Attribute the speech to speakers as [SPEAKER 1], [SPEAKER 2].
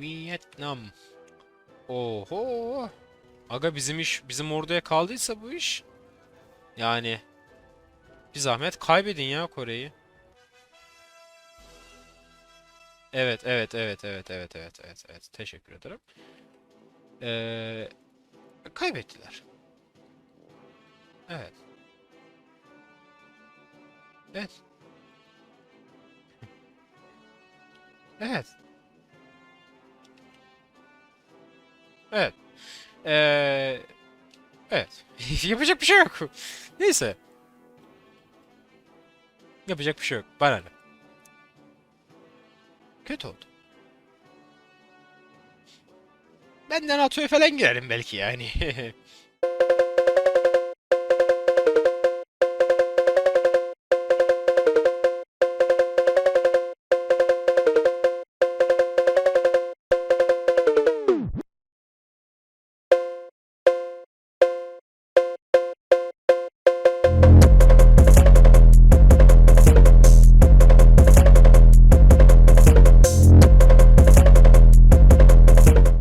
[SPEAKER 1] Vietnam. Oho. Aga bizim iş bizim orduya kaldıysa bu iş. Yani bir zahmet kaybedin ya Kore'yi. Evet, evet, evet, evet, evet, evet, evet, evet. Teşekkür ederim. Ee, kaybettiler. Evet. Evet. Evet. Evet. Ee, evet. Yapacak bir şey yok. Neyse. Yapacak bir şey yok. Bana ne? Kötü oldu. Ben de NATO'ya falan girerim belki yani.